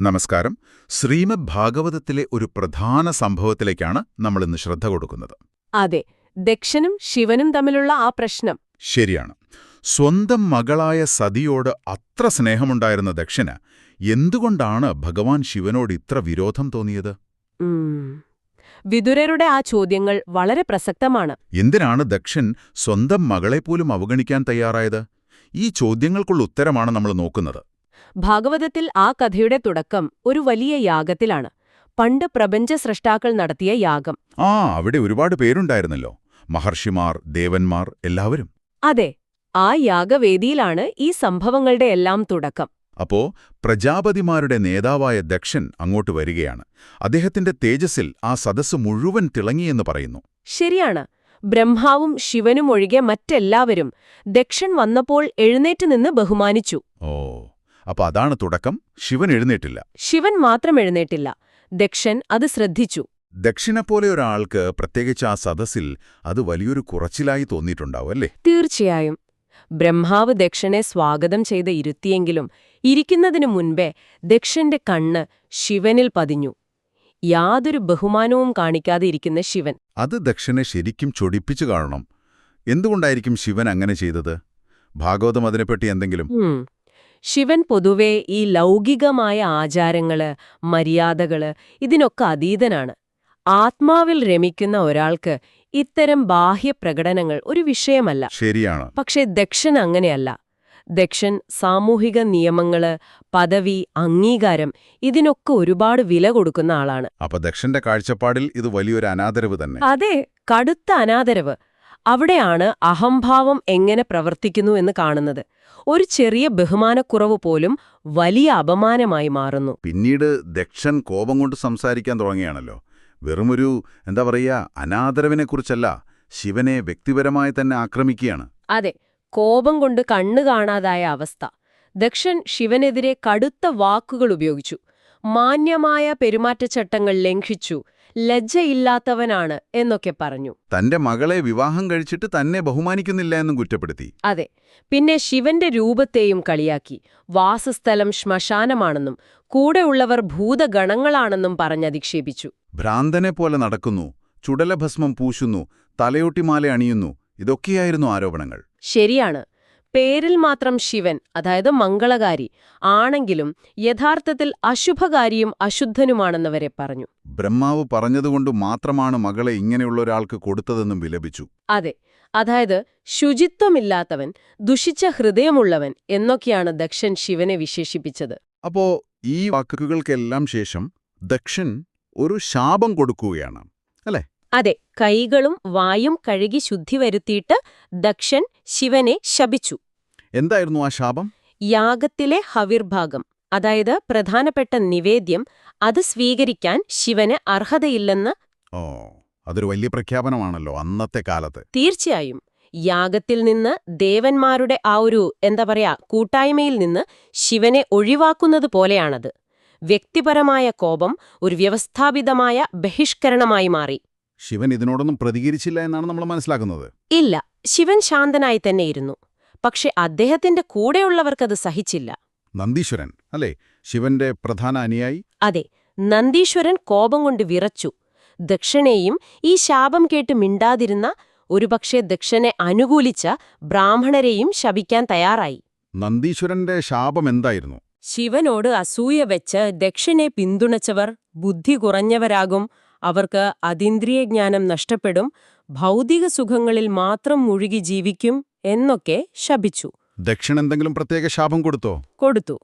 നമസ്കാരം. ശ്രീമദ് ഭാഗവതത്തിലെ ഒരു പ്രധാന സംഭവത്തിലേക്കാണ് നമ്മൾ ഇന്ന് ശ്രദ്ധ കൊടുക്കുന്നത്. അതെ ദക്ഷനും ശിവനും തമ്മിലുള്ള ആ പ്രശ്നം. ശരിയാണ്. സ്വന്തം മകളായ സതിയോട് അത്ര സ്നേഹമുണ്ടായിരുന്ന ദക്ഷന് എന്തുകൊണ്ടാണ് ഭഗവാൻ ശിവനോട് ഇത്ര വിരോധം തോന്നിയത്. വിതുരരുടെ ആ ചോദ്യങ്ങൾ വളരെ പ്രസക്തമാണ്. എന്തിനാണ് ദക്ഷൻ സ്വന്തം മകളെപ്പോലും അവഗണിക്കാൻ തയ്യാറായത്? ഈ ചോദ്യങ്ങൾക്കുള്ള ഉത്തരമാണ് നമ്മൾ നോക്കുന്നത്. ഭാഗവതത്തിൽ ആ കഥയുടെ തുടക്കം ഒരു വലിയ യാഗത്തിലാണ്. പണ്ട് പ്രപഞ്ച സൃഷ്ടാക്കൾ നടത്തിയ യാഗം. ആ അവിടെ ഒരുപാട് പേരുണ്ടായിരുന്നല്ലോ. മഹർഷിമാർ ദേവന്മാർ എല്ലാവരും. അതെ ആ യാഗവേദിയിലാണ് ഈ സംഭവങ്ങളുടെ എല്ലാം തുടക്കം. അപ്പോ പ്രജാപതിമാരുടെ നേതാവായ ദക്ഷൻ അങ്ങോട്ട് വരികയാണ്. അദ്ദേഹത്തിന്റെ തേജസ്സിൽ ആ സദസ് മുഴുവൻ തിളങ്ങിയെന്ന് പറയുന്നു. ശരിയാണ്. ബ്രഹ്മാവും ശിവനും ഒഴികെ മറ്റെല്ലാവരും ദക്ഷൻ വന്നപ്പോൾ എഴുന്നേറ്റ് നിന്ന് ബഹുമാനിച്ചു. ഓ. അപ്പൊ അതാണ് തുടക്കം. ശിവൻ എഴുന്നേറ്റില്ല. ശിവൻ മാത്രം എഴുന്നേറ്റില്ല. ദക്ഷൻ അത് ശ്രദ്ധിച്ചു. ദക്ഷിണെപ്പോലെ ഒരാൾക്ക് പ്രത്യേകിച്ച് ആ സദസ്സിൽ അത് വലിയൊരു കുറച്ചിലായി തോന്നിയിട്ടുണ്ടാവും അല്ലേ? തീർച്ചയായും. ബ്രഹ്മാവ് ദക്ഷനെ സ്വാഗതം ചെയ്ത് ഇരുത്തിയെങ്കിലും ഇരിക്കുന്നതിനു മുൻപേ ദക്ഷന്റെ കണ്ണ് ശിവനിൽ പതിഞ്ഞു. യാതൊരു ബഹുമാനവും കാണിക്കാതെ ഇരിക്കുന്ന ശിവൻ. അത് ദക്ഷനെ ശരിക്കും ചൊടിപ്പിച്ചു കാണണം. എന്തുകൊണ്ടായിരിക്കും ശിവൻ അങ്ങനെ ചെയ്തത്? ഭാഗവതം അതിനെപ്പറ്റി എന്തെങ്കിലും. ശിവൻ പൊതുവെ ഈ ലൗകികമായ ആചാരങ്ങൾ മര്യാദകൾ ഇതിനൊക്കെ അതീതനാണ്. ആത്മാവിൽ രമിക്കുന്ന ഒരാൾക്ക് ഇത്തരം ബാഹ്യ പ്രകടനങ്ങൾ ഒരു വിഷയമല്ല. ശരിയാണ്. പക്ഷേ ദക്ഷൻ അങ്ങനെയല്ല. ദക്ഷൻ സാമൂഹിക നിയമങ്ങൾ പദവി അംഗീകാരം ഇതിനൊക്കെ ഒരുപാട് വില കൊടുക്കുന്ന ആളാണ്. അപ്പൊ ദക്ഷന്റെ കാഴ്ചപ്പാടിൽ ഇത് വലിയൊരു അനാദരവ് തന്നെ. അതെ കടുത്ത അനാദരവ്. അവിടെയാണ് അഹംഭാവം എങ്ങനെ പ്രവർത്തിക്കുന്നു എന്ന് കാണുന്നത്. ഒരു ചെറിയ ബഹുമാനക്കുറവ് പോലും വലിയ അപമാനമായി മാറുന്നു. പിന്നീട് ദക്ഷൻ കോപം കൊണ്ട് സംസാരിക്കാൻ തുടങ്ങിയാണല്ലോ വെറുമൊരു എന്താ പറയുക അനാദരവിനെക്കുറിച്ചല്ല ശിവനെ വ്യക്തിപരമായി തന്നെ ആക്രമിക്കുകയാണ്. അതെ കോപം കൊണ്ട് കണ്ണു കാണാതായ അവസ്ഥ. ദക്ഷൻ ശിവനെതിരെ കടുത്ത വാക്കുകൾ ഉപയോഗിച്ചു. മാന്യമായ പെരുമാറ്റച്ചട്ടങ്ങൾ ലംഘിച്ചു. ലജ്ജയില്ലാത്തവനാണ് എന്നൊക്കെ പറഞ്ഞു. തന്റെ മകളെ വിവാഹം കഴിച്ചിട്ട് തന്നെ ബഹുമാനിക്കുന്നില്ല എന്നും കുറ്റപ്പെടുത്തി. അതെ പിന്നെ ശിവന്റെ രൂപത്തെയും കളിയാക്കി. വാസസ്ഥലം ശ്മശാനമാണെന്നും കൂടെയുള്ളവർ ഭൂതഗണങ്ങളാണെന്നും പറഞ്ഞധിക്ഷേപിച്ചു ഭ്രാന്തനെ പോലെ നടക്കുന്നു ചുടലഭസ്മം പൂശുന്നു തലയൊട്ടിമാല അണിയുന്നു ഇതൊക്കെയായിരുന്നു ആരോപണങ്ങൾ. ശരിയാണ് പേരിൽ മാത്രം ശിവൻ അതായത് മംഗളകാരി ആണെങ്കിലും യഥാർത്ഥത്തിൽ അശുഭകാരിയും അശുദ്ധനുമാണെന്നവരെ പറഞ്ഞു. ബ്രഹ്മാവ് പറഞ്ഞതുകൊണ്ട് മാത്രമാണ് മകളെ ഇങ്ങനെയുള്ള ഒരാൾക്ക് കൊടുത്തതെന്നും വിലപിച്ചു. അതെ അതായത് ശുചിത്വമില്ലാത്തവൻ ദുഷിച്ച ഹൃദയമുള്ളവൻ എന്നൊക്കെയാണ് ദക്ഷൻ ശിവനെ വിശേഷിപ്പിച്ചത്. അപ്പോ ഈ വാക്കുകൾക്കെല്ലാം ശേഷം ദക്ഷൻ ഒരു ശാപം കൊടുക്കുകയാണ് അതെ കൈകളും വായും കഴുകി ശുദ്ധി വരുത്തിയിട്ട് ദക്ഷൻ ശിവനെ ശപിച്ചു. എന്തായിരുന്നു ആ ശാപം? യാഗത്തിലെ ഹവിർഭാഗം അതായത് പ്രധാനപ്പെട്ട നിവേദ്യം അത് സ്വീകരിക്കാൻ ശിവന് അർഹതയില്ലെന്ന് ഓ അതൊരു വലിയ പ്രഖ്യാപനമാണല്ലോ അന്നത്തെ കാലത്ത്. തീർച്ചയായും. യാഗത്തിൽ നിന്ന് ദേവന്മാരുടെ ആ ഒരു എന്താ പറയാ കൂട്ടായ്മയിൽ നിന്ന് ശിവനെ ഒഴിവാക്കുന്നത് പോലെയാണത്. വ്യക്തിപരമായ കോപം ഒരു വ്യവസ്ഥാപിതമായ ബഹിഷ്കരണമായി മാറി. ശിവൻ ഇതിനോടൊന്നും പ്രതികരിച്ചില്ല എന്നാണ് നമ്മൾ മനസ്സിലാക്കുന്നത്. ഇല്ല ശിവൻ ശാന്തനായി തന്നെയിരുന്നു പക്ഷെ അദ്ദേഹത്തിന്റെ കൂടെയുള്ളവർക്കത് സഹിച്ചില്ല. നന്ദീശ്വരൻ അല്ലേ? ശിവന്റെ പ്രധാന അനിയായി? അതെ നന്ദീശ്വരൻ കോപം കൊണ്ട് വിറച്ചു. ദക്ഷനെയും ഈ ശാപം കേട്ട് മിണ്ടാതിരുന്ന ഒരുപക്ഷെ ദക്ഷനെ അനുകൂലിച്ച ബ്രാഹ്മണരെയും ശപിക്കാൻ തയ്യാറായി. നന്ദീശ്വരന്റെ ശാപം എന്തായിരുന്നു? ശിവനോട് അസൂയ വെച്ച് ദക്ഷനെ പിന്തുണച്ചവർ ബുദ്ധി കുറഞ്ഞവരാകും അവർക്ക് അതീന്ദ്രിയ ജ്ഞാനം നഷ്ടപ്പെടും ഭൗതിക സുഖങ്ങളിൽ മാത്രം മുഴുകി ജീവിക്കും എന്നൊക്കെ ശപിച്ചു. ദക്ഷൻ എന്തെങ്കിലും പ്രത്യേക ശാപം കൊടുത്തോ? കൊടുത്തു.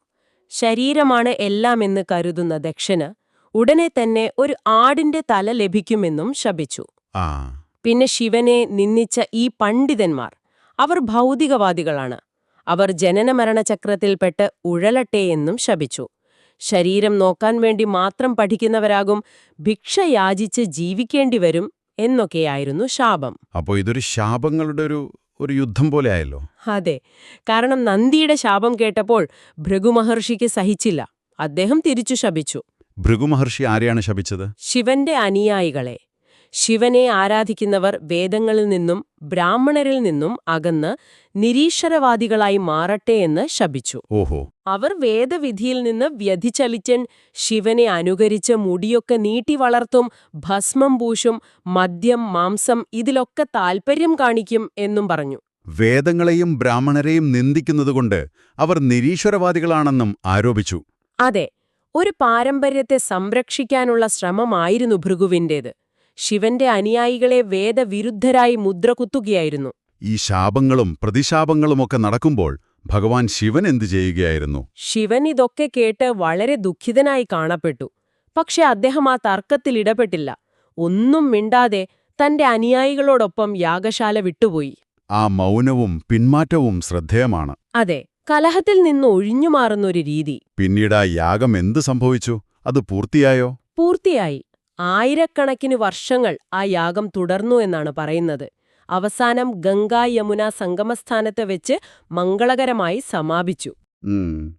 ശരീരമാണ് എല്ലാമെന്ന് കരുതുന്ന ദക്ഷന് ഉടനെ തന്നെ ഒരു ആടിന്റെ തല ലഭിക്കുമെന്നും ശപിച്ചു. പിന്നെ ശിവനെ നിന്ദിച്ച ഈ പണ്ഡിതന്മാർ അവർ ഭൗതികവാദികളാണ്. അവർ ജനനമരണചക്രത്തിൽപ്പെട്ട് ഉഴലട്ടെ എന്നും ശപിച്ചു. ശരീരം നോക്കാൻ വേണ്ടി മാത്രം പഠിക്കുന്നവരാകും ഭിക്ഷ യാചിച്ച് ജീവിക്കേണ്ടി വരും എന്നൊക്കെയായിരുന്നു ശാപം. അപ്പോ ഇതൊരു ശാപങ്ങളുടെ ഒരു ഒരു യുദ്ധം പോലെ ആയല്ലോ? അതെ. കാരണം നന്ദിയുടെ ശാപം കേട്ടപ്പോൾ ഭൃഗുമഹർഷിക്ക് സഹിച്ചില്ല. അദ്ദേഹം തിരിച്ചു ശപിച്ചു. ഭൃഗുമഹർഷി ആരെയാണ് ശപിച്ചത്? ശിവന്റെ അനുയായികളെ. ശിവനെ ആരാധിക്കുന്നവർ വേദങ്ങളിൽ നിന്നും ബ്രാഹ്മണരിൽ നിന്നും അകന്ന് നിരീശ്വരവാദികളായി മാറട്ടെ എന്ന് ശപിച്ചു. ഓഹോ. അവർ വേദവിധിയിൽ നിന്ന് വ്യതിചലിച്ചൻ ശിവനെ അനുകരിച്ച് മുടിയൊക്കെ നീട്ടി വളർത്തും ഭസ്മം പൂശും മദ്യം മാംസം ഇതിലൊക്കെ താൽപ്പര്യം കാണിക്കും എന്നും പറഞ്ഞു. വേദങ്ങളെയും ബ്രാഹ്മണരെയും നിന്ദിക്കുന്നതുകൊണ്ട് അവർ നിരീശ്വരവാദികളാണെന്നും ആരോപിച്ചു. അതെ ഒരു പാരമ്പര്യത്തെ സംരക്ഷിക്കാനുള്ള ശ്രമമായിരുന്നു ഭൃഗുവിന്റേത് ശിവന്റെ അനുയായികളെ വേദവിരുദ്ധരായി മുദ്രകുത്തുകയായിരുന്നു. ഈ ശാപങ്ങളും പ്രതിശാപങ്ങളുമൊക്കെ നടക്കുമ്പോൾ ഭഗവാൻ ശിവൻ എന്തു ചെയ്യുകയായിരുന്നു? ശിവൻ ഇതൊക്കെ കേട്ട് വളരെ ദുഃഖിതനായി കാണപ്പെട്ടു. പക്ഷെ അദ്ദേഹം ആ തർക്കത്തിൽ ഇടപെട്ടില്ല. ഒന്നും മിണ്ടാതെ തന്റെ അനുയായികളോടൊപ്പം യാഗശാല വിട്ടുപോയി. ആ മൗനവും പിന്മാറ്റവും ശ്രദ്ധേയമാണ്. അതെ കലഹത്തിൽ നിന്ന് ഒഴിഞ്ഞുമാറുന്നൊരു രീതി. പിന്നീട് ആ യാഗം എന്ത് സംഭവിച്ചു? അത് പൂർത്തിയായോ? പൂർത്തിയായി. ആയിരക്കണക്കിന് വർഷങ്ങൾ ആ യാഗം തുടർന്നു എന്നാണ് പറയുന്നത്. അവസാനം ഗംഗാ യമുന സംഗമസ്ഥാനത്ത് വെച്ച് മംഗളകരമായി സമാപിച്ചു. ഈ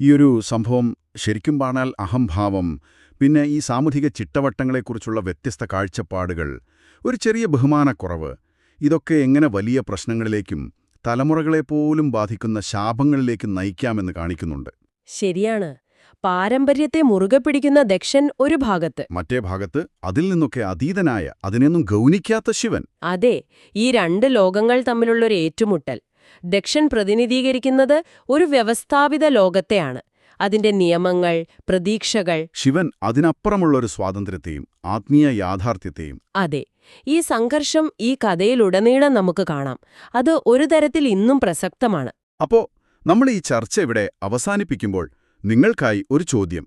ഈയൊരു സംഭവം ശരിക്കും പറഞ്ഞാൽ അഹംഭാവം പിന്നെ ഈ സാമൂഹിക ചിട്ടവട്ടങ്ങളെക്കുറിച്ചുള്ള വ്യത്യസ്ത കാഴ്ചപ്പാടുകൾ ഒരു ചെറിയ ബഹുമാനക്കുറവ് ഇതൊക്കെ എങ്ങനെ വലിയ പ്രശ്നങ്ങളിലേക്കും തലമുറകളെപ്പോലും ബാധിക്കുന്ന ശാപങ്ങളിലേക്കും നയിക്കാമെന്ന് കാണിക്കുന്നുണ്ട്. ശരിയാണ്. പാരമ്പര്യത്തെ മുറുകെ പിടിക്കുന്ന ദക്ഷൻ ഒരു ഭാഗത്ത്. മറ്റേ ഭാഗത്ത് അതിൽ നിന്നൊക്കെ അതീതനായ അതിനെയൊന്നും ഗൗനിക്കാത്ത ശിവൻ. അതെ ഈ രണ്ട് ലോകങ്ങൾ തമ്മിലുള്ള ഒരു ഏറ്റുമുട്ടൽ. ദക്ഷൻ പ്രതിനിധീകരിക്കുന്നത് ഒരു വ്യവസ്ഥാപിത ലോകത്തെയാണ്. അതിന്റെ നിയമങ്ങൾ പ്രതീക്ഷകൾ. ശിവൻ അതിനപ്പുറമുള്ള ഒരു സ്വാതന്ത്ര്യത്തെയും ആത്മീയ യാഥാർത്ഥ്യത്തെയും. അതെ ഈ സംഘർഷം ഈ കഥയിലുടനീളം നമുക്ക് കാണാം. അത് ഒരു തരത്തിൽ ഇന്നും പ്രസക്തമാണ്. അപ്പോ നമ്മൾ ഈ ചർച്ച ഇവിടെ അവസാനിപ്പിക്കുമ്പോൾ നിങ്ങൾക്കായി ഒരു ചോദ്യം.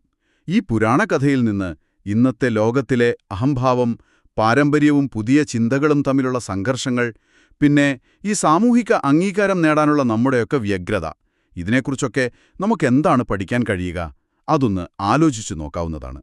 ഈ പുരാണ കഥയിൽ നിന്ന് ഇന്നത്തെ ലോകത്തിലെ അഹംഭാവം പാരമ്പര്യവും പുതിയ ചിന്തകളും തമ്മിലുള്ള സംഘർഷങ്ങൾ പിന്നെ ഈ സാമൂഹിക അംഗീകാരം നേടാനുള്ള നമ്മുടെയൊക്കെ വ്യഗ്രത ഇതിനെക്കുറിച്ചൊക്കെ നമുക്കെന്താണ് പഠിക്കാൻ കഴിയുക? അതൊന്ന് ആലോചിച്ചു നോക്കാവുന്നതാണ്.